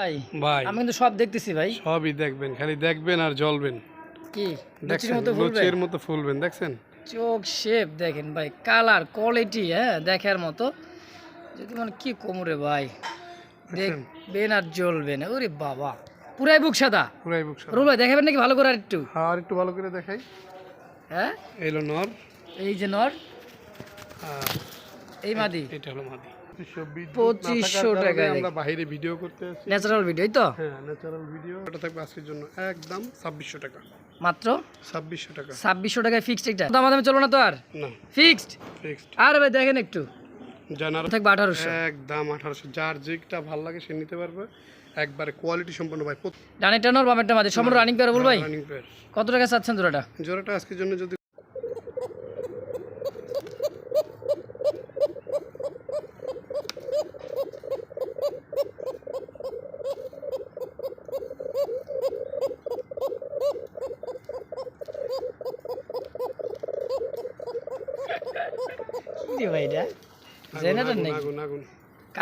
ভাই ভাই। আমি কিন্তু সব দেখতেছি ভাই। সবই দেখবেন খালি দেখবেন আর জ্বলবেন। কি দেখছেন লুচির মতো ফুলবেন দেখছেন? চোখ শেপ দেখেন ভাই কালার কোয়ালিটি হ্যাঁ দেখার মতো। যদি মানে কি কোমরে ভাই? দেখবেন আর জ্বলবেন। ওরে বাবা পুরাই বুক সাদা। পুরাই বুক সাদা। রুল ভাই দেখাবেন নাকি ভালো করে আর একটু? হ্যাঁ, আর একটু ভালো করে দেখাই। হ্যাঁ? এলো নর। এই যে নর এই মাদি। এটা হলো মাদি। পঁচিশশো টাকায় আমরা বাইরে ভিডিও করতে আছি ন্যাচারাল ভিডিও তো? হ্যাঁ ন্যাচারাল ভিডিও এটা থাকবে আজকের জন্য একদম ছাব্বিশশো টাকা। মাত্র? ছাব্বিশশো টাকা। ছাব্বিশশো টাকায় ফিক্সড এটা দাম দামে চলো না তো আর? না। ফিক্সড ফিক্সড আর ভাই দেখেন একটু। জানার থাকবে আঠারোশো। একদম আঠারোশো। যার যেটা ভালো লাগে সে নিতে পারবে। একবারে কোয়ালিটি সম্পন্ন ভাই সম্পূর্ণ রানিং পেয়ার বল ভাই? কত টাকা চাচ্ছেন জোড়াটা? জোড়াটা আজকের জন্য যদি কি রে ভাই এটা জেনারেটর নেই আগুন আগুন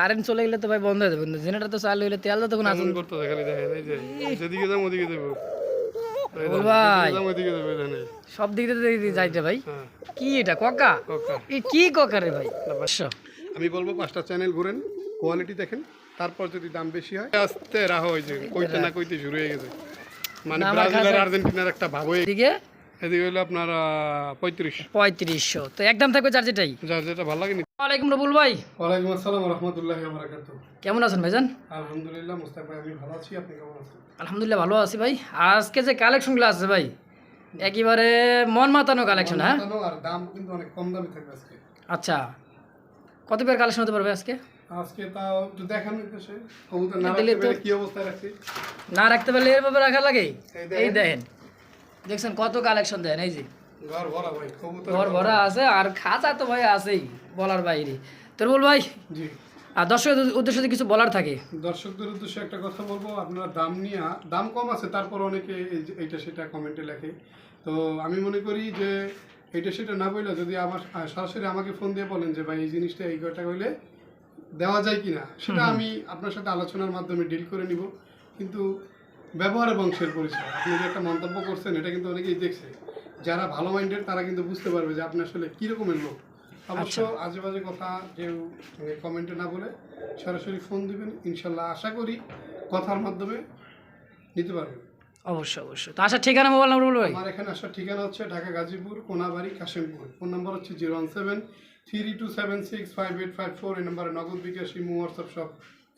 কারেন্ট চলে গেলে তো ভাই বন্ধ হয়ে যাবে। জেনারেটর তো চালু হলে তেল তখন আসুন করতে দেখালি দেখেন এই যে যেদিকে যাম ওদিকে দেবো এই বল দেখেন, ভাই। যেদিকে যাম ওদিকে দেবো জানে সব দিক দিয়ে যাইতে ভাই। হ্যাঁ। কি এটা ককা? কি ককা রে ভাই? আমি বলব পাঁচটা চ্যানেল ঘুরেন কোয়ালিটি দেখেন তারপর যদি দাম বেশি হয় আস্তে রাহ ওই যে কইতে না কইতে শুরু হয়ে গেছে। মানে না, ব্রাজিল আর আর্জেন্টিনার একটা ভাব হয়ে এদিকে? এদিকে হলো আপনার পঁয়ত্রিশ। পঁয়ত্রিশশো। তো একদম থাকবে যেটাই যার যেটা ভালো লাগে ওয়ালাইকুম রবুল ভাই। ওয়ালাইকুম আসসালাম রহমতুল্লাহ কেমন আছেন ভাইজান? আলহামদুলিল্লাহ মুস্তাক ভাই আমি ভালো আছি। আপনি কেমন আছেন? আলহামদুলিল্লাহ ভালো আছি ভাই। আজকে যে কালেকশনগুলো আছে ভাই একেবারে মন মাতানো কালেকশন হ্যাঁ আর দাম কিন্তু অনেক কম দামে থাকবে আজকে। আচ্ছা কত পেয়ার কালেকশন হতে পারবে আজকে? আজকে তাও একটু দেখানো না রাখতে কি অবস্থায় রাখছি? না রাখতে পারলে এভাবে রাখা লাগে? এই। দেখেন। দেখছেন কত কালেকশন দেন এই যে। ঘর ভরা ভাই কবুতর ঘর ভরা। আছে আর খাঁচা তো ভাই আছেই বলার বাইরে। তোর বল ভাই জি। আর উদ্দেশ্যে কিছু বলার থাকে? দর্শকদের উদ্দেশ্যে একটা কথা বলব আপনারা দাম নিয়ে দাম কম আছে তারপর অনেকে এইটা সেটা কমেন্টে লেখে। তো আমি মনে করি যে এটা সেটা না বললে যদি আমার সরাসরি আমাকে ফোন দিয়ে বলেন যে ভাই এই জিনিসটা এই কটা হইলে দেওয়া যায় কি না সেটা আমি আপনার সাথে আলোচনার মাধ্যমে ডিল করে নিব। কিন্তু ব্যবহারে বংশের পরিচয় আপনি যে একটা মন্তব্য করছেন এটা কিন্তু অনেকেই দেখছে। যারা ভালো মাইন্ডের তারা কিন্তু বুঝতে পারবে যে আপনি আসলে কী রকমের লোক। অবশ্য আজে বাজে কথা কেউ কমেন্টে না বলে সরাসরি ফোন দিবেন ইনশাল্লাহ আশা করি কথার মাধ্যমে নিতে পারবেন। অবশ্যই অবশ্যই। তো আসার ঠিকানা মোবাইল নাম্বার বলব ভাই। আমার এখানে আসার ঠিকানা হচ্ছে ঢাকা গাজীপুর কোনাবাড়ি কাশিমপুর। ফোন নাম্বার হচ্ছে zero one seven three two seven six five eight five four এই নাম্বারে নগদ বিকাশ ইমো হোয়াটসঅ্যাপ সব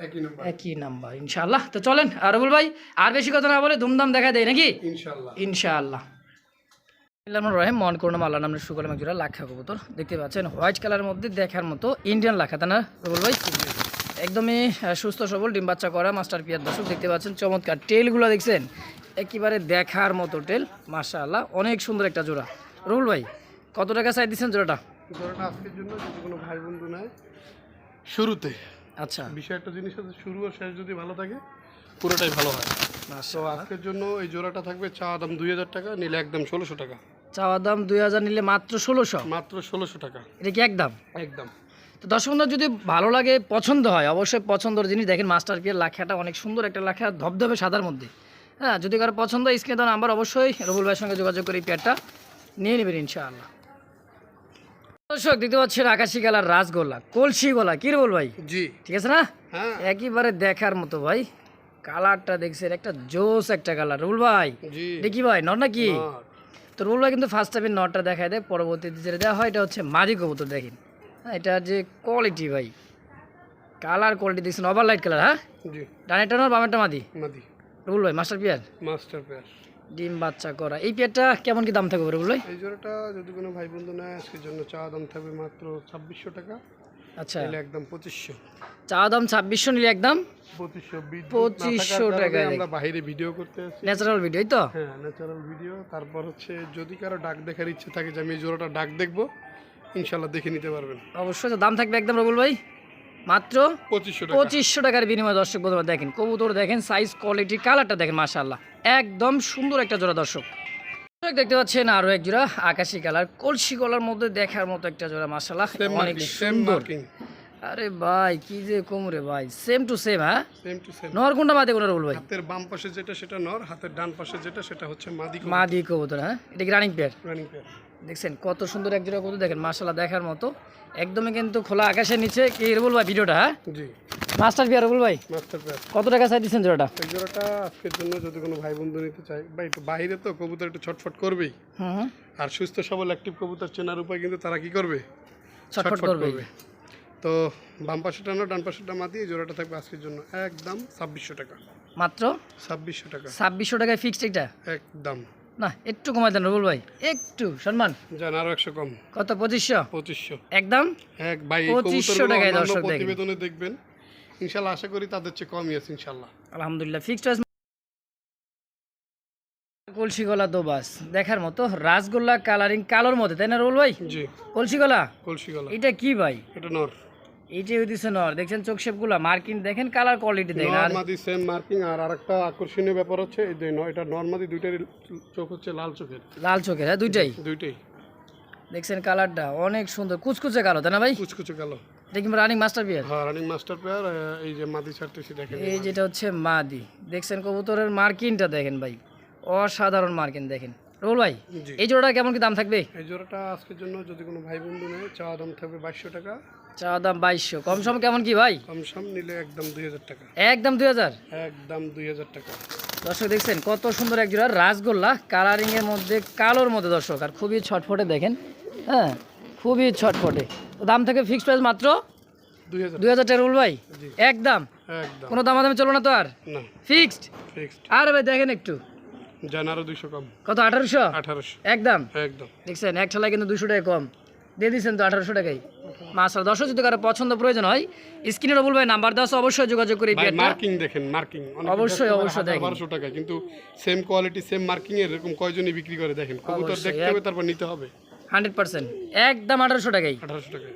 একই নাম্বার। একই নাম্বার ইনশাআল্লাহ তো চলেন আর রবুল ভাই আর বেশি কথা না বলে ধুমধাম দেখা দেয় নাকি? ইনশাল্লাহ। ইনশাআল্লাহ আল্লাহর রহিম মন করুন আল্লাহ নামের সুকলম একজোড়া লাখা কবুতর। দেখতে পাচ্ছেন হোয়াইট কালারের মধ্যে দেখার মতো ইন্ডিয়ান লাখা তা না? রবুল ভাই? একদমই সুস্থ সবল ডিম বাচ্চা করা মাস্টার পিয়ার দর্শক দেখতে পাচ্ছেন চমৎকার টেলগুলো দেখছেন। একেবারে দেখার মতো টেল মাশাআল্লাহ অনেক সুন্দর একটা জোড়া। রবুল ভাই কত টাকা চাই দিচ্ছেন জোড়াটা? জোড়াটা আজকের জন্য যদি কোনো ভাই বন্ধু নেয় শুরুতে। আচ্ছা। বিষয় একটা জিনিস আছে শুরু আর শেষ যদি ভালো থাকে পুরোটাই ভালো হয়। আজকের জন্য এই জোড়াটা থাকবে চা দাম দুই হাজার টাকা নিলে একদম ষোলোশো টাকা। চাওয়ার দাম দুই হাজার নিলে মাত্র ষোলোশো। মাত্র ষোলোশো টাকা। এটা কি একদম? একদম। তো দর্শক যদি ভালো লাগে পছন্দ হয় অবশ্যই পছন্দের জিনিস দেখেন মাস্টার পিয়ার লাখাটা অনেক সুন্দর একটা লাখা ধবধবে সাদার মধ্যে। হ্যাঁ যদি কারও পছন্দ হয় স্ক্রিনে দেওয়া নাম্বার অবশ্যই রবুল ভাইয়ের সঙ্গে যোগাযোগ করে এই পেয়ারটা নিয়ে নেবেন ইনশাআল্লাহ। দর্শক দেখতে পাচ্ছেন আকাশি কালার রাসগোল্লা কলসি গোলা কি রে বল ভাই? জি। ঠিক আছে না? হ্যাঁ। একেবারে দেখার মতো ভাই কালারটা দেখছেন একটা জোস একটা কালার। রুল ভাই দেখি ভাই নর নাকি। তো রুল ভাই কিন্তু ফার্স্ট টাইমে নটটা দেখায় দেয় পরবর্তীতে যেটা দেওয়া হয় এটা হচ্ছে মাদি কবুতর দেখেন। হ্যাঁ এটা যে কোয়ালিটি ভাই। কালার কোয়ালিটি দেখছেন ওভার লাইট কালার হ্যাঁ? জি। ডানেরটা নর বামেরটা মাদি? মাদি। রুল ভাই মাস্টার পিয়ার? Master pair. ডিম বাচ্চা করা। এই পেয়ারটা কেমন কি দাম থাকবে রুল ভাই? এই জোড়াটা যদি কোনো ভাই বন্ধু নেয় আজকের জন্য চা দাম থাকবে মাত্র ছাব্বিশশো টাকা। আচ্ছা। নিলে একদম পঁচিশশো। চা দাম ছাব্বিশশো নিলে একদম পঁচিশশো পঁচিশশো আমরা বাইরে ভিডিও করতে ন্যাচারাল ভিডিও তো? হ্যাঁ ন্যাচারাল ভিডিও তারপর হচ্ছে যদি কারও ডাক দেখার ইচ্ছে থাকে যে আমি এই জোড়াটা ডাক দেখব ইনশাল্লাহ দেখে নিতে পারবেন। অবশ্যই দাম থাকবে একদম রবুল ভাই? মাত্র পঁচিশশো পঁচিশশো টাকার বিনিময়ে দর্শক বন্ধুরা দেখেন কবুতর দেখেন সাইজ কোয়ালিটি কালারটা দেখেন মাশাল্লাহ একদম সুন্দর একটা জোড়া দর্শক। দেখতে পাচ্ছেন আরও এক জোড়া আকাশি কালার কলসি কলার মধ্যে দেখার মতো একটা জোড়া সেম অনেক সুন্দর। আরে ভাই কি যে কোমরে ভাই সেম টু সেম হ্যাঁ? সেম টু সেম নর কোনটা মাদি কোনটা রুল ভাই? হাতের বাম পাশে যেটা সেটা নর হাতের ডান পাশে যেটা সেটা হচ্ছে মাদি মাদি কবুতর হ্যাঁ? এটা কি রানিং পেয়ার রানিং পেয়ার দেখছেন কত সুন্দর এক জোড়া কবুতর দেখেন মাশাল্লাহ দেখার মতো। একদমই কিন্তু খোলা আকাশের নিচে কি রুল ভাই ভিডিওটা হ্যাঁ? জি। মাস্টার পেয়ার রুল ভাই? মাস্টার পেয়ার কত টাকা চাই দিচ্ছেন জোড়াটা? এই জোড়াটা আজকের জন্য যদি কোনো ভাই বন্ধু নিতে চায় বা একটু বাইরে তো কবুতর একটু ছটফট করবেই। আর সুস্থ সবল অ্যাক্টিভ কবুতর চেনার উপায় কিন্তু তারা কি করবে? ছটফট করবে। তো বাম পাশেটা না ডান পাশেটা মাতি এই জোড়াটা থাকবে আজকের জন্য একদম ছাব্বিশশো টাকা। মাত্র? ছাব্বিশশো টাকা। ছাব্বিশশো টাকায় ফিক্সড এটা? একদম। না একটু কমাই দেন রুল ভাই। একটু সম্মান। জান আরও একশো কম। কত পঁচিশশো? পঁচিশশো। একদম? এক ভাই 2500 টাকায় দর্শক। প্রতিবেদনে দেখবেন। ইনশাল্লাহ আশা করি তাদের চেয়ে কমই আছে ইনশাল্লাহ। আলহামদুলিল্লাহ ফিক্সড প্রাইস দোবাস দেখার মতো রাসগোল্লা কালারিং কালোর মধ্যে তাই না রুল ভাই? জি। এটা কি ভাই? এটা নর। এইটাই হইতেছে নর। দেখছেন চোখ শেপগুলা মার্কিং দেখেন কালার কোয়ালিটি দেখেন আর নর্মাদি সেম মার্কিং আর আরেকটা আকর্ষণীয় ব্যাপার হচ্ছে এই যে এটা নর্মাদি দুইটারই চোখ হচ্ছে লাল চোখের। লাল চোখের হ্যাঁ দুইটাই? দুইটাই। দেখছেন কালারটা অনেক সুন্দর। কুচকুচে কালো তাই না ভাই? কুচকুচে কালো। এটা কি রানিং মাস্টার হ্যাঁ রানিং মাস্টার পেয়ার এই যে মাদি ছাড়তেছি দেখেন। এই যেটা হচ্ছে মাদি। দেখছেন কবুতরের মার্কিনটা দেখেন ভাই। অসাধারণ মার্কিন দেখেন। রোল ভাই এই জোড়াটা কেমন কি দাম থাকবে? এই জোড়াটা আজকের জন্য যদি কোনো ভাই বন্ধু নেয় চাওয়া দাম থাকবে বাইশশো টাকা। চা দাম বাইশশো। কম সম কেমন কি ভাই? কম সম নিলে একদম দুই হাজার টাকা। একদম দুই হাজার? একদম দুই হাজার টাকা। দর্শক দেখছেন কত সুন্দর এক জোড়া রাসগোল্লা। কালারিং এর মধ্যে কালোর মধ্যে দর্শক আর খুবই ছটফটে দেখেন। হ্যাঁ। খুবই ছটফটে। তো দাম থেকে ফিক্সড প্রাইস মাত্র দুই হাজার। টাকা রুল ভাই। একদম। কোনো দামাদামি চলো না তো আর? ফিক্সড ফিক্সড আর ভাই দেখেন একটু। জান আরও দুইশো কম। কত আঠারোশো? আঠারোশো। একদম। একদম। দেখছেন এক ঠেলায় কিন্তু দুশো টাকা কম। দিয়ে দিচ্ছেন তো আঠারোশো টাকাই মাসাল দর্শক যদি কারও পছন্দ প্রয়োজন হয় ভাই নাম্বার অবশ্যই যোগাযোগ করে মার্কিং দেখেন মার্কিং অবশ্যই, অবশ্যই দেখেন। বারোশো টাকা কিন্তু সেম কোয়ালিটি সেম মার্কিং এর এরকম কয়জনই বিক্রি করে দেখেন। কবুতর দেখতে হবে তারপর নিতে হবে। Hundred percent. একদম আঠারোশো টাকাই। আঠারোশো টাকা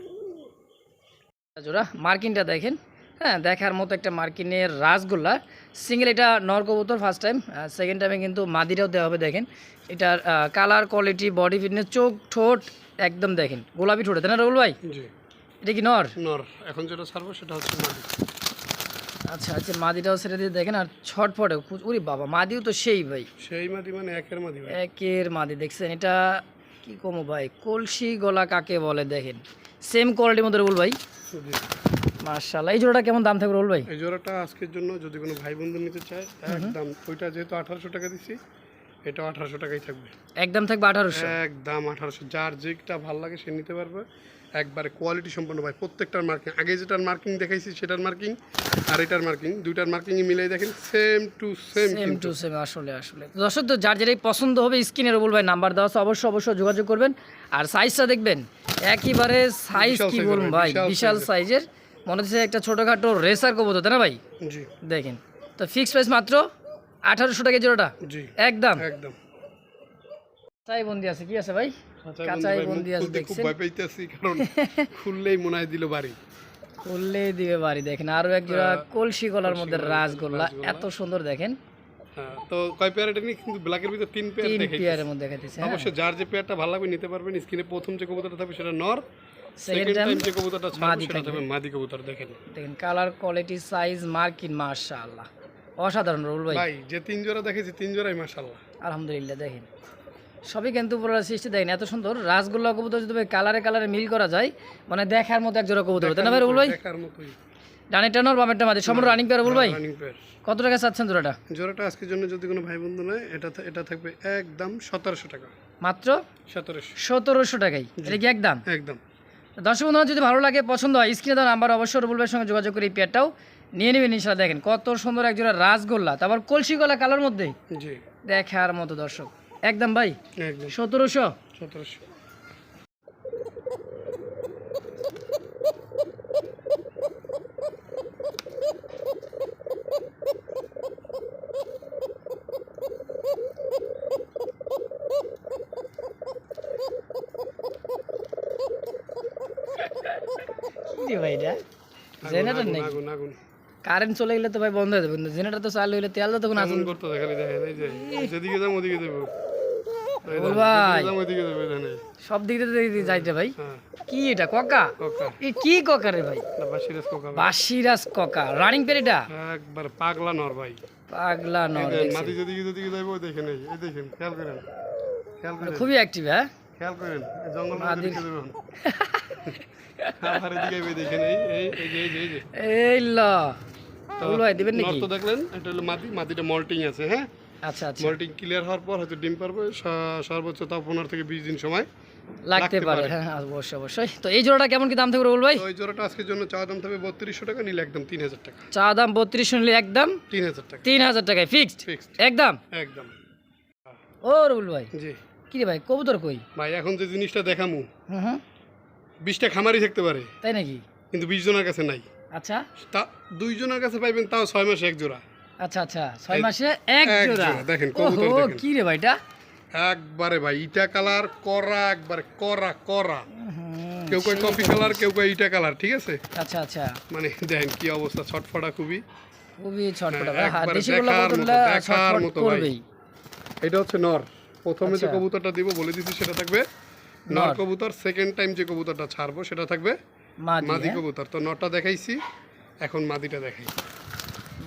জোড়া মার্কিনটা দেখেন। হ্যাঁ দেখার মতো একটা মার্কিনের রাসগোল্লা। সিঙ্গেল এটা নর কবুতর ফার্স্ট টাইম সেকেন্ড টাইমে কিন্তু মাদিরাও দেওয়া হবে দেখেন। এটার কালার কোয়ালিটি বডি ফিটনেস চোখ ঠোঁট একদম দেখেন। গোলাপি ঠোঁটে তাই না রবুল ভাই? এটা কি নর? নর। এখন যেটা ছাড়বো সেটা হচ্ছে মাদি। আচ্ছা আচ্ছা মাদিটাও ছেড়ে দিয়ে দেখেন আর ছটফটে উরি বাবা মাদিও তো সেই ভাই। সেই মাদি মানে একের মাদি একের মাদি দেখছেন এটা কি কমো ভাই? কলসি গলা কাকে বলে দেখেন? সেম কোয়ালিটির মধ্যে রুল ভাই। মার্শাল্লাহ এই জোড়াটা কেমন দাম থাকবে রুল ভাই? এই জোড়াটা আজকের জন্য যদি কোনো ভাই বন্ধু নিতে চায় একদম ওইটা যেহেতু আঠারোশো টাকা দিচ্ছি এটা আঠারোশো টাকাই থাকবে। একদম থাকবে আঠারোশো? একদম আঠারোশো। যার যেটা ভালো লাগে সে নিতে পারবে। একবারে কোয়ালিটি সম্পন্ন ভাই। প্রত্যেকটার মার্কিং আগে যেটার মার্কিং দেখাইছি সেটার মার্কিং আর এটার মার্কিং দুইটার মার্কিং মিলাই দেখেন same to same same to same আসলে আসলে। দর্শক তো যার যেটাই পছন্দ হবে স্ক্রিনে রবুল ভাই নাম্বার দেওয়া আছে অবশ্যই অবশ্যই যোগাযোগ করবেন। আর সাইজটা দেখবেন একেবারে সাইজ কি বলুন ভাই, বিশাল সাইজের মনে হচ্ছে একটা ছোটোখাটো রেসার কবুতর তাই না ভাই? জি। দেখেন তো ফিক্স প্রাইস মাত্র আঠারোশো টাকা জোড়াটা? জি। একদম? একদম। কাঁচাই বন্দি আছে কি আছে ভাই? কাঁচাই বন্দি আছে দেখছেন? ভয় পাইতেছি কারণ খুললেই মনে হয় দিল বাড়ি। করলে দিবে বাড়ি দেখেন আরও এক জোড়া কলসি গলার মধ্যে রাসগোল্লা এত সুন্দর দেখেন। হ্যাঁ তো কয় পেয়ার এটা কিন্তু ব্ল্যাকের ভিতরে তিন পেয়ার তিন পেয়ারের মধ্যে দেখাতেছে হ্যাঁ। অবশ্যই যার যে পেয়ারটা ভালো লাগবে নিতে পারবেন স্ক্রিনে প্রথম যে কবুতরটা থাকবে সেটা নর সেকেন্ড সেকেন্ড টাইম টাইম যে কবুতরটা ছাড়বে সেটা থাকবে মাদি কবুতর দেখেন। দেখেন কালার কোয়ালিটি সাইজ মার্কিন মাশাআল্লাহ। অসাধারণ রুল ভাই। ভাই যে তিন জোড়া দেখেছি তিন জোড়াই আলহামদুলিল্লাহ দেখেন। সবই কিন্তু পুরো সৃষ্টি দেখেন এত সুন্দর রাসগোল্লা কবুতর যদি কালারে কালারে মিল করা যায় মানে দেখার মতো এক জোড়া কবুতর। তাই না ভাই রুল ভাই? ডানের টানোর বামেরটা মাঝে। সম্পূর্ণ রানিং পেয়ার রুল ভাই? কত টাকা চাচ্ছেন জোড়াটা? জোড়াটা আজকের জন্য যদি কোনো ভাই বন্ধু নেয় এটা এটা থাকবে একদম সতেরোশো টাকা। মাত্র? সতেরোশো। সতেরোশো টাকাই। এটা কি একদম? একদম। দর্শক বন্ধুরা যদি ভালো লাগে পছন্দ হয় স্ক্রিনে দেওয়া নাম্বার অবশ্যই রুবুল ভাইয়ের সঙ্গে যোগাযোগ করে এই পেয়ারটাও নিয়ে নেবেন ইনশাল্লাহ দেখেন কত সুন্দর এক জোড়া রাসগোল্লা। তারপর কলসি গলা কালার মধ্যে? জি। দেখার মতো দর্শক। একদম ভাই? একদম। সতেরোশো? সতেরোশো। ভাই এটা? জেনারেটর নেই। কারেন্ট চলে গেলে তো ভাই বন্ধ হয়ে যাবে। জেনারেটর তো চালু হলে তেল তো তখন আসুন করতে দেখালি দেখেন এই যে যেদিকে যাব ওদিকে যাব। ভাই। সব দিক দিয়ে যাইতে ভাই। হ্যাঁ। কি এটা ককা? কোকা। কি ককা রে ভাই? বাসিরাজ কোকা ককা। রানিং পেরিটা একবার পাগলা নর ভাই। পাগলা নর মাটি যেদিকে যেদিকে যাইবো দেখেন এই এই দেখেন খেয়াল করেন খেয়াল করেন। খুবই অ্যাক্টিভ হ্যাঁ? খেয়াল করেন এই জঙ্গল এই দেখেন এই এই এই এই এই ল। তো রবিউল ভাই দিবেন নর তো দেখলেন এটা হলো মাদি মাদিটা মল্টিং আছে হ্যাঁ? আচ্ছা আচ্ছা। মল্টিং ক্লিয়ার হওয়ার পর হয়তো ডিম পারবে সর্বোচ্চ তাও পনেরো থেকে বিশ দিন সময় লাগতে পারে। হ্যাঁ হ্যাঁ, অবশ্যই অবশ্যই। তো এই জোড়াটা কেমন কি দাম থাকবে রবিউল ভাই? ওই জোড়াটা আজকের জন্য চা দাম থাকবে বত্রিশশো টাকা নিলে একদম তিন হাজার টাকা। চা দাম বত্রিশ নিলে একদম তিন হাজার টাকা। তিন হাজার টাকায় ফিক্সড ফিক্সড একদম? একদম। ও রবিউল ভাই। জি। কি রে ভাই কবুতর কই? ভাই এখন যে জিনিসটা দেখামু হুম হুম। বিশটা খামারি থাকতে পারে। তাই নাকি? কিন্তু বিশ জনের কাছে নাই। আচ্ছা। তা দুইজনের কাছে পাইবেন তাও ছয় মাসে এক জোড়া। আচ্ছা আচ্ছা ছয় মাসে এক জোড়া। দেখেন, কবুতর দেখেন। কি রে ভাইটা? একবারে ভাই ইটা কালার করা একবারে করা করা। কেউ কয় কালার কেউ কয় ইটা কালার ঠিক আছে? আচ্ছা আচ্ছা। মানে দেখেন কি অবস্থা ছটফটা খুবই। খুবই ছটফটা হ্যাঁ, দেখার মতো, ভাই। এটা হচ্ছে নর। প্রথমে যে আচ্ছা। কবুতরটা দিব বলে দিছি সেটা থাকবে নর। কবুতর। সেকেন্ড টাইম যে কবুতরটা ছাড়বো সেটা থাকবে মাদি মাদি হ্যাঁ? কবুতর। তো নরটা দেখাইছি এখন মাদিটা দেখাই।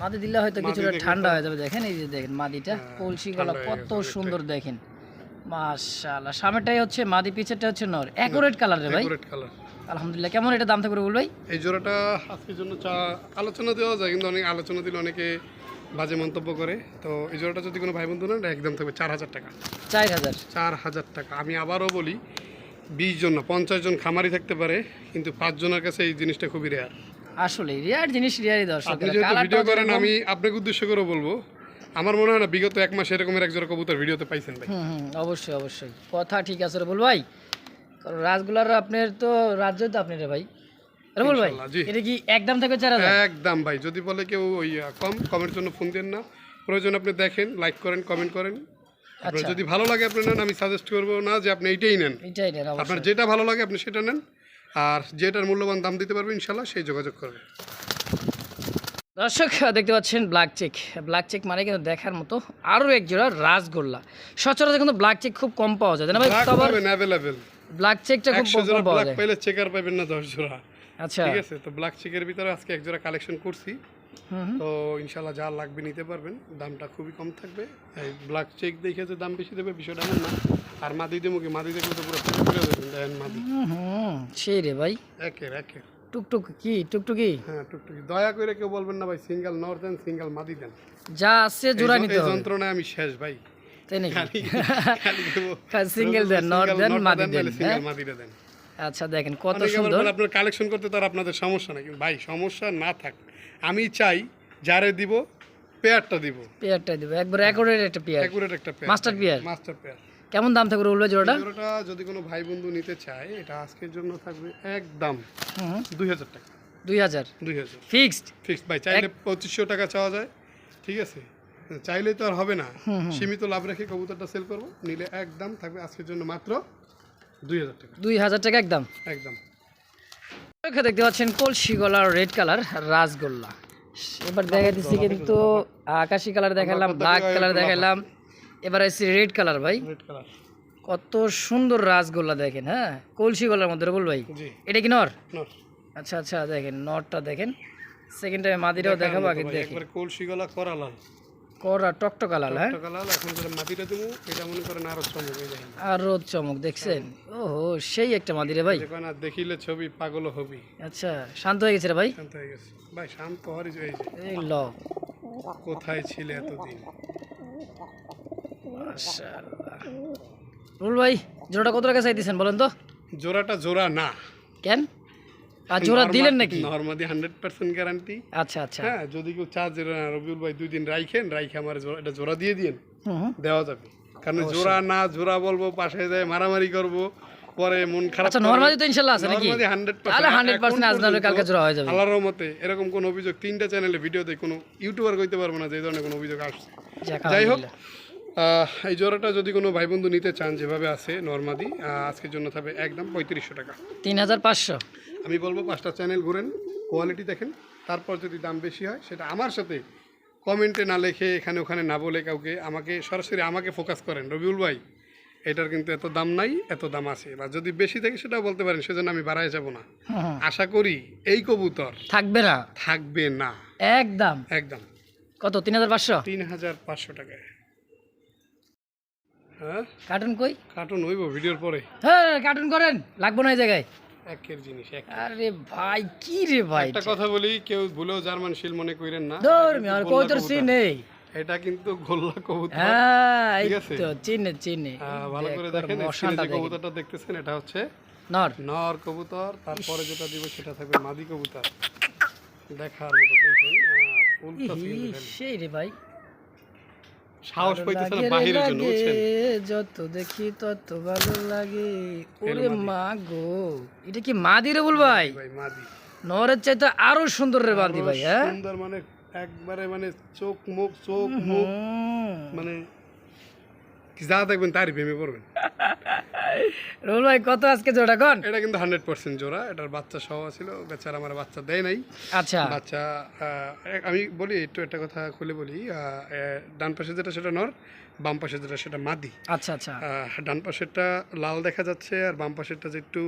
মাদি দিলে হয়তো কিছুটা ঠান্ডা হয়ে যাবে দেখেন এই যে দেখেন মাদিটা। হ্যাঁ, কলসি গলা কত সুন্দর দেখেন। মাশাআল্লাহ সামনেটাই হচ্ছে মাদি পিছেরটা হচ্ছে নর। অ্যাকুরেট কালার রে ভাই। কালার আলহামদুলিল্লাহ কেমন এটা দাম থাকবে বল ভাই? এই জোড়াটা আজকের জন্য চা আলোচনা দেওয়া যায় কিন্তু অনেক আলোচনা দিলে অনেকে বাজে মন্তব্য করে। তো এই জোড়াটা যদি কোনো ভাই বন্ধু নেন একদম থাকবে চার হাজার টাকা। চার হাজার? চার হাজার টাকা। আমি আবারও বলি বিশ জন না পঞ্চাশ জন খামারি থাকতে পারে কিন্তু পাঁচ জনের কাছে এই জিনিসটা খুবই রেয়ার আসলে রিয়ার জিনিস রিয়ারই দর্শক আপনি যেহেতু ভিডিও করেন আমি আপনাকে উদ্দেশ্য করে বলব। আমার মনে হয় না বিগত এক মাস এরকমের এক জোড়া কবুতর ভিডিওতে পাইছেন ভাই। হুম হুম অবশ্যই অবশ্যই। কথা ঠিক আছে রে বল ভাই। কারণ রাজগুলার আপনার তো রাজ্য তো আপনি রে ভাই বল ভাই এটা কি একদম থাকবে চার একদম ভাই যদি বলে কেউ ওই কম কমের জন্য ফোন দেন না। প্রয়োজন আপনি দেখেন লাইক করেন কমেন্ট করেন। আপনার আচ্ছা। যদি ভালো লাগে আপনি নেন আমি সাজেস্ট করব না যে আপনি এইটাই নেন। এটাই নেন আপনার যেটা ভালো লাগে আপনি সেটা নেন। আর যেটার মূল্যবান দাম দিতে পারবে ইনশাল্লাহ সেই যোগাযোগ করবে। দর্শক দেখতে পাচ্ছেন ব্ল্যাক চেক ব্ল্যাক চেক মানে কিন্তু দেখার মতো আরও এক জোড়া রাজগোল্লা সচরাচর কিন্তু ব্ল্যাক চেক খুব কম পাওয়া যায় না ভাই? অ্যাভেলেবেল ব্ল্যাক চেকটা খুব কম পাওয়া যায়। পাইলে চেকার পাবেন না দশ জোড়া। আচ্ছা। ঠিক আছে তো ব্ল্যাক চেকের ভিতরে আজকে এক জোড়া কালেকশন করছি। তো ইনশাল্লাহ যা লাগবে নিতে পারবেন। দামটা খুবই কম থাকবে। ব্ল্যাক চেক দেখে যে দাম বেশি দেবে বিষয়টা এমন না। আর মাদি দেবো কি? মাদি দেখলে তো পুরো ফেলে দেবেন। দেখেন মাদি। সেই রে ভাই। একের একের। টুকটুক কি? টুকটুকি? হ্যাঁ টুকটুকি। দয়া করে কেউ বলবেন না ভাই সিঙ্গেল নর দেন সিঙ্গেল মাদি দেন। যা আছে জোড়া নিতে হবে। যন্ত্রণায় আমি শেষ ভাই। তাই নাকি? খালি খালি দেবো। সিঙ্গেল দেন নর দেন মাদি দেন হ্যাঁ? সিঙ্গেল মাদিটা দেন। আচ্ছা দেখেন কত সুন্দর। আপনার কালেকশন করতে তার আপনাদের সমস্যা নাই। কিন্তু ভাই সমস্যা না থাক। আমি চাই যারে দিব পেয়ারটা দিব। পেয়ারটা দিব। একবার একরের একটা পেয়ার। অ্যাকুরেট একটা pair. Master pair. Master pair. কেমন দাম থাকবে রুল জোড়াটা? জোড়াটা যদি কোনো ভাই বন্ধু নিতে চায় এটা আজকের জন্য থাকবে একদম দুই হাজার টাকা। দুই হাজার? দুই হাজার। ফিক্সড ফিক্সড ভাই চাইলে পঁচিশশো টাকা চাওয়া যায় ঠিক আছে? চাইলে তো আর হবে না। সীমিত লাভ রেখে কবুতরটা সেল করব নিলে একদম থাকবে আজকের জন্য মাত্র দুই হাজার টাকা। দুই হাজার টাকা একদম? একদম। এখানে দেখতে পাচ্ছেন কলসি গলার রেড কালার রাসগোল্লা। এবার দেখা দিচ্ছি কিন্তু আকাশি কালার দেখালাম ব্ল্যাক কালার দেখালাম এবার এসে রেড কালার ভাই। কত সুন্দর রাসগোল্লা দেখেন হ্যাঁ? কলসি গলার মধ্যে বল ভাই। এটা কি নর? আচ্ছা আচ্ছা দেখেন নরটা দেখেন। সেকেন্ড টাইমে মাদিরাও দেখাবো আগে দেখেন কলসি গলা করা লাল করা টকটকা লাল হ্যাঁ? টাকা লাল এখন যেটা এটা মনে করেন আরও চমক আর রোদ চমক দেখছেন? ওহো সেই একটা মাদিরে ভাই। না দেখিলে ছবি পাগল হবি। আচ্ছা শান্ত হয়ে গেছে রে ভাই? শান্ত হয়ে গেছে। ভাই শান্ত হওয়ারই এই এই ল। কোথায় ছিলে এতদিন? মাশাআল্লাহ। রুল ভাই জোড়াটা কত টাকা চাইতেছেন বলেন তো? জোড়াটা জোড়া না। কেন? আর জোড়া দিলেন নাকি? নর্মাদি হান্ড্রেড পার্সেন্ট গ্যারান্টি আচ্ছা আচ্ছা। হ্যাঁ যদি কেউ চার্জ রবিউল ভাই দুই দিন রাইখেন রাইখে আমার এটা জোড়া দিয়ে দিন হুম। হুম। দেওয়া যাবে। কারণ জোড়া না জোড়া বলব পাশে যায় মারামারি করব পরে মন খারাপ আচ্ছা নর্মালি তো ইনশাল্লাহ আছে নাকি? নর্মাদি হান্ড্রেড তাহলে হান্ড্রেড পার্সেন্ট আজ নাহলে কালকে জোড়া হয়ে যাবে। আল্লাহর মতে এরকম কোন অভিযোগ তিনটা চ্যানেলে ভিডিওতে কোনো ইউটিউবার কইতে পারব না যে ধরনের কোনো অভিযোগ আসছে। যাই হোক এই জোড়াটা যদি কোনো ভাই বন্ধু নিতে চান যেভাবে আছে নর্মাদি আজকের জন্য থাকবে একদম পঁয়ত্রিশশো টাকা। তিন হাজার পাঁচশো? আমি বলব পাঁচটা চ্যানেল ঘুরেন কোয়ালিটি দেখেন তারপর যদি দাম বেশি হয় সেটা আমার সাথে কমেন্টে না লেখে এখানে ওখানে না বলে কাউকে আমাকে সরাসরি আমাকে ফোকাস করেন। রবিউল ভাই এটার কিন্তু এত দাম নাই এত দাম আছে। বা যদি বেশি থাকে সেটাও বলতে পারেন সেজন্য আমি বাড়ায় যাব না। আশা করি এই কবুতর থাকবে না? থাকবে না। একদম? একদম। কত তিন হাজার পাঁচশো? তিন হাজার পাঁচশো টাকায়। হ্যাঁ? কার্টুন কই? কার্টুন হইব ভিডিওর পরে। হ্যাঁ কার্টুন করেন। লাগবো না এই জায়গায়। একের জিনিস এক। আরে ভাই কি রে ভাই? একটা কথা বলি কেউ ভুলেও জার্মান শিল মনে করেন না ধর্মি এটা আর কিন্তু কই তোর গোল্লা সিন কবুতর। নেই এটা কিন্তু গোল্লা কবুতর হ্যাঁ এই তো চিনে চিনে। ভালো করে দেখেন মশাটা স্ক্রিনে যে দেখেন। কবুতরটা দেখতেছেন এটা হচ্ছে নর। নর কবুতর তারপরে যেটা দিব সেটা থাকবে মাদি কবুতর। দেখার মতো দেখেন ফুলটা ইহি, সিন দেখেন। সেই রে ভাই। সাহস পাইতেছে না বাহিরের জন্য বুঝছেন? যত দেখি তত ভালো লাগে। ওরে মা গো এটা কি মাদি রে বল ভাই? নরের চাইতে আরও সুন্দর রে বাদি ভাই হ্যাঁ? সুন্দর মানে একবারে মানে চোখ মুখ চোখ মুখ। মানে যা দেখবেন তারই প্রেমে পড়বেন। রুল ভাই কত আজকে জোড়া কোন এটা কিন্তু হান্ড্রেড পার্সেন্ট জোড়া এটার বাচ্চা সহ ছিল বেচারা আমার বাচ্চা দেয় নাই। আচ্ছা। বাচ্চা আমি বলি একটু একটা কথা খুলে বলি ডান পাশে যেটা সেটা নর বাম পাশে যেটা সেটা মাদি। আচ্ছা আচ্ছা। ডান পাশেরটা লাল দেখা যাচ্ছে আর বাম পাশেরটা যে একটু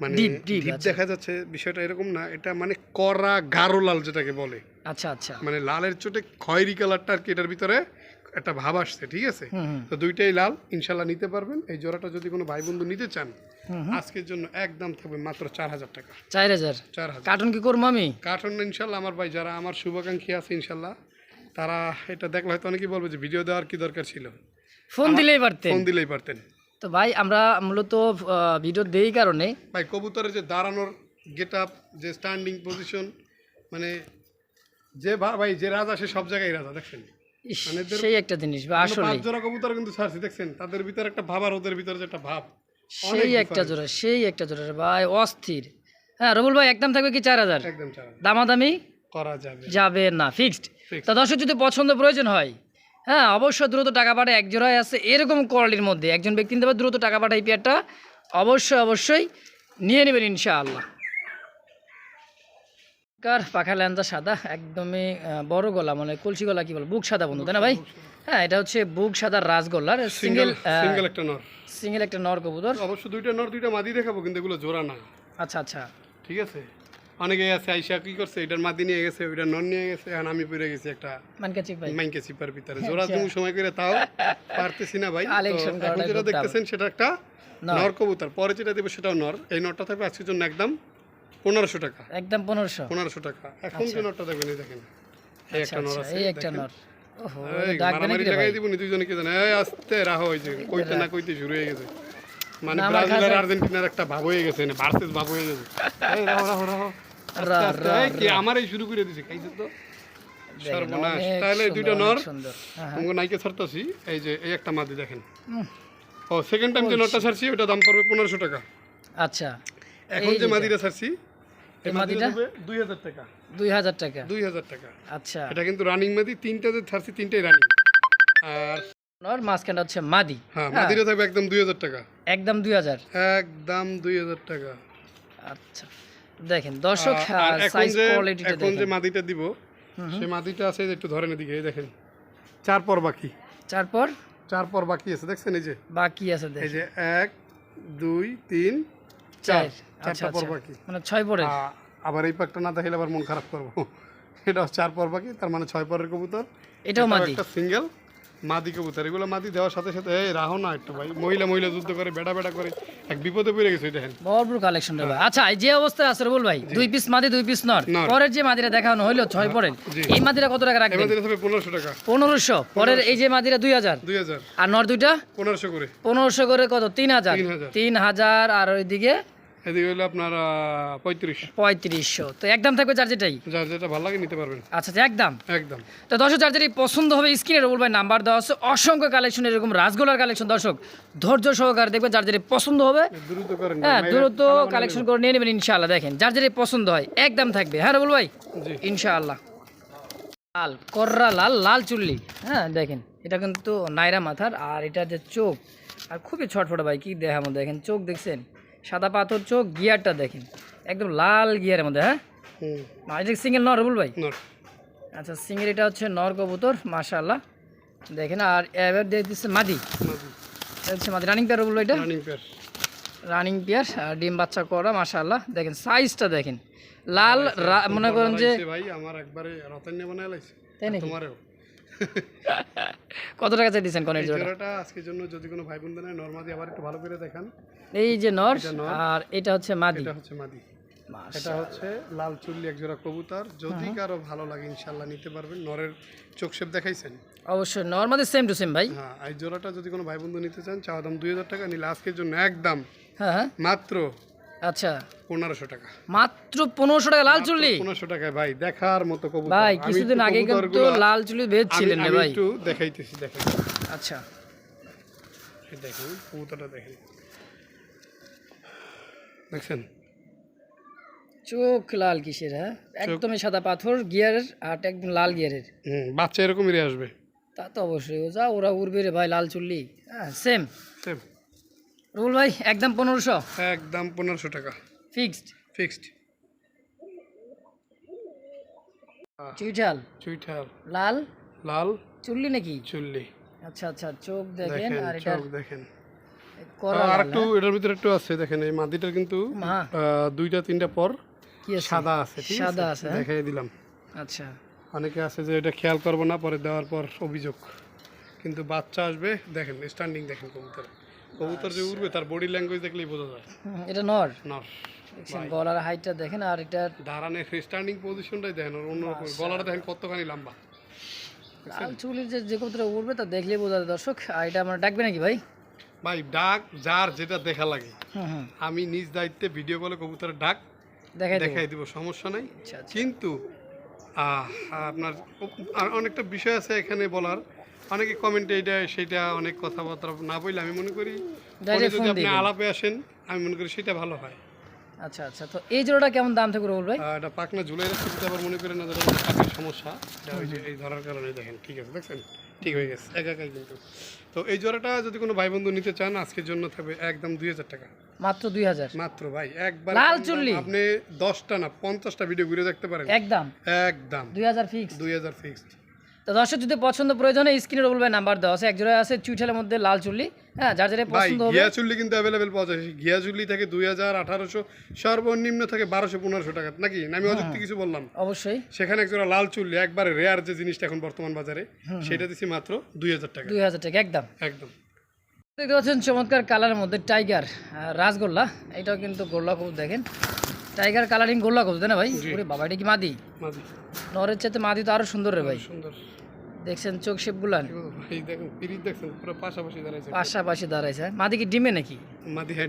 মানে ডিপ। দেখা যাচ্ছে বিষয়টা এরকম না এটা মানে করা গাঢ় লাল যেটাকে বলে। আচ্ছা আচ্ছা। মানে লালের চোটে খয়েরি কালারটা আর কি এটার ভিতরে একটা ভাব আসছে ঠিক আছে? তো দুইটাই লাল ইনশাল্লাহ নিতে পারবেন। এই জোড়াটা যদি কোনো ভাই বন্ধু নিতে চান। আজকের জন্য একদম থাকবে মাত্র চার হাজার টাকা। চার হাজার? চার হাজার। কার্টুন কি করব আমি? কার্টন ইনশাল্লাহ আমার ভাই যারা আমার শুভাকাঙ্ক্ষী আছে ইনশাল্লাহ তারা এটা দেখলে হয়তো অনেকেই বলবে যে ভিডিও দেওয়ার কি দরকার ছিল? ফোন দিলেই পারতেন। ফোন দিলেই পারতেন। তো ভাই আমরা মূলত ভিডিও দেই কারণে। ভাই কবুতরের যে দাঁড়ানোর গেট আপ যে স্ট্যান্ডিং পজিশন মানে যে ভাই যে রাজা সে সব জায়গায় রাজা দেখছেন? সেই একটা জিনিস বা আসলে পাঁচ জোড়া কবুতর কিন্তু ছাড়ছি দেখছেন? তাদের ভিতরে একটা ভাব আর ওদের ভিতরে একটা ভাব। সেই একটা জোড়া সেই একটা জোড়া ভাই অস্থির। হ্যাঁ রবুল ভাই একদম থাকবে কি চার হাজার? একদম দামাদামি? করা যাবে। যাবে না ফিক্সড তা দর্শক যদি পছন্দ প্রয়োজন হয় হ্যাঁ অবশ্যই দ্রুত টাকা পাঠায় এক জোড়ায় আছে এরকম কোয়ালিটির মধ্যে। একজন ব্যক্তি নিতে পারে দ্রুত টাকা পাঠায় পেয়ারটা অবশ্যই অবশ্যই নিয়ে নেবেন ইনশাআল্লাহ। কার পাখা ল্যান্সা সাদা? একদমই বড় গলা মানে কলসি গলা কি বলে? বুক সাদা বন্ধু তাই না ভাই? হ্যাঁ এটা হচ্ছে বুক সাদা রাজগোল্লার সিঙ্গেল সিঙ্গেল একটা নর। সিঙ্গেল একটা নর কবুতর। অবশ্য দুইটা নর দুইটা মাদি দেখাবো কিন্তু এগুলো জোড়া না। আচ্ছা আচ্ছা। ঠিক আছে? অনেকে আছে আইসা কি করছে? এটার মাদি নিয়ে গেছে ওইটা নন নিয়ে গেছে। এখন আমি পড়ে গেছি একটা মানকাচি ভাই। মাইনকে চিপার ভিতরে জোড়া তুমি সময় করে তাও পারতেছি না ভাই। যেটা দেখতেছেন সেটা একটা নর। নর কবুতর। পরে যেটা দেবো সেটাও নর। এই নরটা থাকবে আজকের জন্য একদম পনেরোশো টাকা। একদম পনেরোশো। পনেরোশো টাকা। এখন যে নরটা দেখবেন এই দেখেন? এই একটা নর আছে এই একটা মারামারি লাগাই দিব নি কি জানে এই আস্তে রাহো হয়েছে কইতে না কইতে শুরু হয়ে গেছে। মানে ব্রাজিল আর আর্জেন্টিনার একটা ভাব হয়ে গেছে ভার্সেস ভাব হয়ে গেছে। এই রাহো রাহো রাহো। আস্তে রা, আস্তে, রা, এই কি আমারই শুরু করে দিছে খাইছে তো? সর্বনাশ। তাহলে দুইটা নর হ্যাঁ, হ্যাঁ। তোমাকে নাইকে ছাড়তাছি। এই যে এই একটা মাদি দেখেন। ও সেকেন্ড টাইম যে নটটা ছাড়ছি ওটা দাম পড়বে পনেরোশো টাকা। আচ্ছা। এখন যে মাদিটা ছাড়ছি এই মাদিটা মাদিটা? দুই হাজার টাকা। দুই হাজার টাকা। দুই হাজার টাকা। আচ্ছা। এটা কিন্তু রানিং মাদি তিনটা যে ছাড়ছি তিনটাই রানিং আর নর মাঝখানটা হচ্ছে মাদি। হ্যাঁ মাদিটা থাকবে একদম দুই হাজার টাকা। একদম দুই হাজার। একদম দুই হাজার টাকা। আচ্ছা। দেখেন দর্শক আর এখন সাইজ যে কোয়ালিটিটা এখন যে মাদিটা দিব সেই মাদিটা আছে যে একটু ধরেন এদিকে এই দেখেন। চার পর বাকি। চার পর? বাকি আছে দেখছেন এই যে? বাকি আছে এই যে এক দুই তিন চার চার আচ্ছা চারটা পর আচ্ছা মানে ছয় পরে আবার এই পাকটা না দেখাইলে আবার মন খারাপ করব। এটা চার পর বাকি তার মানে ছয় পরের কবুতর। এটাও একটা সিঙ্গেল মাদি কবুতর এগুলো মাদি দেওয়ার সাথে সাথে এই রাহো না একটু ভাই মহিলা মহিলা যুদ্ধ করে বেড়া বেড়া করে এক বিপদে পড়ে গেছে দেখেন। ভরপুর কালেকশন রে ভাই। আচ্ছা এই যে অবস্থায় আছে বল ভাই দুই পিস মাদি দুই পিস নর। পরের যে মাদিরা দেখানো হইল ছয় পরের জি। এই মাদিরা কত টাকা রাখবেন? এবার দিতে হবে পনেরোশো টাকা। পনেরোশো। পরের এই যে মাদিরা দুই হাজার? দুই হাজার। আর নর দুইটা? পনেরোশো করে। পনেরোশো করে কত? তিন হাজার। তিন হাজার। তিন হাজার আর ওইদিকে এদিকে হলো আপনার পঁয়ত্রিশ। পঁয়ত্রিশশো। তো একদম থাকবে যার যেটাই। ভালো লাগে নিতে পারবেন। আচ্ছা আচ্ছা, একদম একদম। তো দর্শক পছন্দ হবে স্ক্রিনে রবুল ভাই নাম্বার দেওয়া আছে। অসংখ্য কালেকশন এরকম রাসগোলার কালেকশন দর্শক ধৈর্য সহকারে দেখবেন পছন্দ হবে। দ্রুত হ্যাঁ দ্রুত কালেকশন করে নিয়ে নেবেন ইনশাআল্লাহ। দেখেন যেটি পছন্দ হয় একদম থাকবে। হ্যাঁ রবুল ভাই? ইনশাআল্লাহ। লাল কররা লাল লাল চুল্লি। হ্যাঁ দেখেন এটা কিন্তু নাইরা মাথার। আর এটা যে চোখ আর খুবই ছটফট ভাই কি দেখা মধ্যে দেখেন চোখ দেখছেন? সাদা পাথর চোখ গিয়ারটা দেখেন। একদম লাল গিয়ারের মধ্যে হ্যাঁ? এটা সিঙ্গেল নর রবুল ভাই? আচ্ছা সিঙ্গেল এটা হচ্ছে নর কবুতর মাশাআল্লাহ। দেখেন আর এবার দিয়ে দিচ্ছে মাদি। মাদি। হচ্ছে মাদি। রানিং পেয়ার বলব এটা? রানিং পেয়ার আর ডিম বাচ্চা করা মাশাআল্লাহ। দেখেন সাইজটা দেখেন। লাল মনে করেন যে ভাই আমার একবারে রতন্য বানায় লাইছে। তাই নাকি? কত টাকা চাই দিচ্ছেন কনের এই জোড়াটা আজকের জন্য যদি কোনো ভাই বোনদের নেয় নরমাদি আবার একটু ভালো করে দেখান। এই যে নর আর এটা হচ্ছে মাদি। এটা হচ্ছে মাদি। এটা হচ্ছে লাল চুল্লি এক জোড়া কবুতর। যদি কারও ভালো লাগে ইনশাল্লাহ নিতে পারবেন। নরের চোখ শেপ দেখাইছেন? অবশ্যই নর মাদি সেম টু সেম ভাই। হ্যাঁ এই জোড়াটা যদি কোনো ভাই বন্ধু নিতে চান চাওয়া দাম দুই হাজার টাকা নিলে আজকের জন্য একদম হ্যাঁ হ্যাঁ। মাত্র আচ্ছা। পনেরোশো টাকা। মাত্র পনেরোশো টাকা লাল চুল্লি? পনেরোশো টাকায় ভাই দেখার মতো কবুতর। ভাই কিছুদিন আগে কিন্তু লাল চুল্লি ভেজ আমি- ছিলেন রে আমি ভাই। একটু দেখাইতেছি দেখেন আচ্ছা। দেখেন কবুতরটা দেখেন। দেখছেন? চোখ লাল কিসের হ্যাঁ? একদমই সাদা পাথর গিয়ারের আর একদম লাল গিয়ারের। হুম বাচ্চা এরকমই আসবে। তা তো অবশ্যই ও যা ওরা উড়বে রে ভাই লাল চুল্লি। হ্যাঁ সেম সেম রুল ভাই একদম পনেরোশো? একদম পনেরোশো টাকা। ফিক্সড? ফিক্সড। চুইঠাল? চুইঠাল। লাল? লাল? চুল্লি নাকি? চুল্লি। আচ্ছা আচ্ছা চোখ দেখেন আর এটা চোখ দেখেন। আর একটু এটার ভিতরে একটু আছে দেখেন এই মাদিটার কিন্তু দুইটা তিনটা পর সাদা আছে সাদা আছে? আছে, হ্যাঁ? দেখাই দিলাম। আচ্ছা। অনেকে আছে যে এটা খেয়াল করব না পরে দেওয়ার পর অভিযোগ। কিন্তু বাচ্চা আসবে দেখেন স্ট্যান্ডিং দেখেন কবুতর। কবুতর যে উঠবে তার বডি ল্যাঙ্গুয়েজ দেখলেই বোঝা যায়। এটা নর? নর। গলার হাইটটা দেখেন আর এটা দাঁড়ানের স্ট্যান্ডিং পজিশনটাই দেখেন অন্যরকম গলাটা দেখেন কতখানি লম্বা। লাল চুলির যে যে কতটা উঠবে তা দেখলেই বোঝা যায় দর্শক। আর এটা আমরা ডাকবে নাকি ভাই? ভাই ডাক যার যেটা দেখা লাগে। আমি নিজ দায়িত্বে ভিডিও কলে কবুতরের ডাক দেখাই দেখাই দিব সমস্যা নাই। আচ্ছা আচ্ছা। কিন্তু আহ, আপনার আর অনেকটা বিষয় আছে এখানে বলার। অনেকে কমেন্টে এটা সেটা অনেক কথাবার্তা না বললে আমি মনে করি যদি আপনি আলাপে আসেন আমি মনে করি সেটা ভালো হয়। আচ্ছা আচ্ছা তো এই জোড়াটা কেমন দাম থেকে রুল ভাই এটা পাকনা ঝুলাই রাখতে যদি আবার মনে করেন না কোনো সমস্যা এটা ওই যে এই ধরার কারণে দেখেন ঠিক আছে দেখছেন? ঠিক হয়ে গেছে একা একাই কিন্তু। তো এই জোড়াটা যদি কোনো ভাই বন্ধু নিতে চান আজকের জন্য থাকবে একদম দুই হাজার টাকা। মাত্র দুই হাজার? মাত্র ভাই একবার লাল চুল্লি। আপনি দশটা না পঞ্চাশটা ভিডিও ঘুরে দেখতে পারেন। একদম? একদম। দুই হাজার ফিক্স দুই হাজার ফিক্সড তো দর্শক যদি পছন্দ প্রয়োজন হয় স্ক্রিনে রুল ভাই নাম্বার দেওয়া আছে এক জোড়া আছে চুইঠালের মধ্যে লাল চুল্লি হ্যাঁ যার ভাই পছন্দ হবে। ঘিয়া চুল্লি কিন্তু অ্যাভেলেবেল পাওয়া যায়। ঘিয়া চুল্লি থেকে দুই হাজার আঠারোশো সর্বনিম্ন থেকে বারোশো পনেরোশো টাকা নাকি? আমি অযুক্তি কিছু বললাম। অবশ্যই। সেখানে একজোড়া লাল চুল্লি একবারে রেয়ার যে জিনিসটা এখন বর্তমান বাজারে সেটা দিচ্ছি মাত্র দুই হাজার টাকা। দুই হাজার টাকা একদম। একদম। দেখতে পাচ্ছেন চমৎকার কালারের মধ্যে টাইগার আহ, রাসগোল্লা এটাও কিন্তু গোল্লা কবুত দেখেন। টাইগার কালারিং গোল্লা কবুত তাই না ভাই? বাবা এটা কি মাদি? নরের চাইতে মাদি তো আরও সুন্দর রে ভাই। সুন্দর। দেখছেন চোখ শেপ গুলান? কি বলব ভাই পিরিত দেখছেন পুরো পাশাপাশি দাঁড়াইছে। পাশাপাশি দাঁড়াইছে। হ্যাঁ? মাদি কি ডিমে নাকি? মাদি হ্যাঁ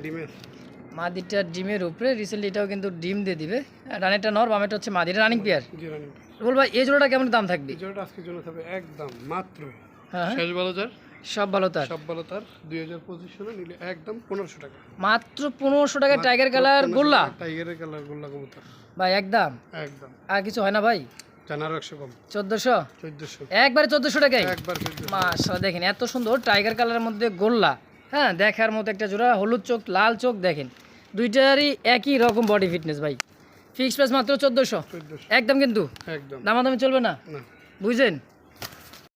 মাদিটা ডিমের উপরে রিসেন্টলি এটাও কিন্তু ডিম দিয়ে দিবে। হ্যাঁ, রানিটা নর বামেটা হচ্ছে মাদি এটা রানিং পেয়ার বল ভাই এই জোড়াটা কেমন দাম থাকবে? জোড়াটা আজকের জন্য থাকবে একদম মাত্র হ্যাঁ শেষ ভালো যার সব ভালো তার। সব ভালো তার দুই হাজার পঁচিশ সালে নিলে একদম পনেরোশো টাকা। মাত্র পনেরোশো টাকা টাইগার কালার গোল্লা? টাইগারের কালার গোল্লা কবুতর। ভাই একদম। একদম। আর কিছু হয় না ভাই? চোদ্দোশো? একবারে চোদ্দোশো। দেখেন এত সুন্দর টাইগার কালারের মধ্যে গোল্লা। হ্যাঁ দেখার মতো একটা জোড়া হলুদ চোখ লাল চোখ দেখেন। দুইটারই একই রকম বডি ফিটনেস ভাই। ফিক্স প্রাইস মাত্র চোদ্দোশো। একদম কিন্তু? দামাদামি চলবে না। বুঝলেন?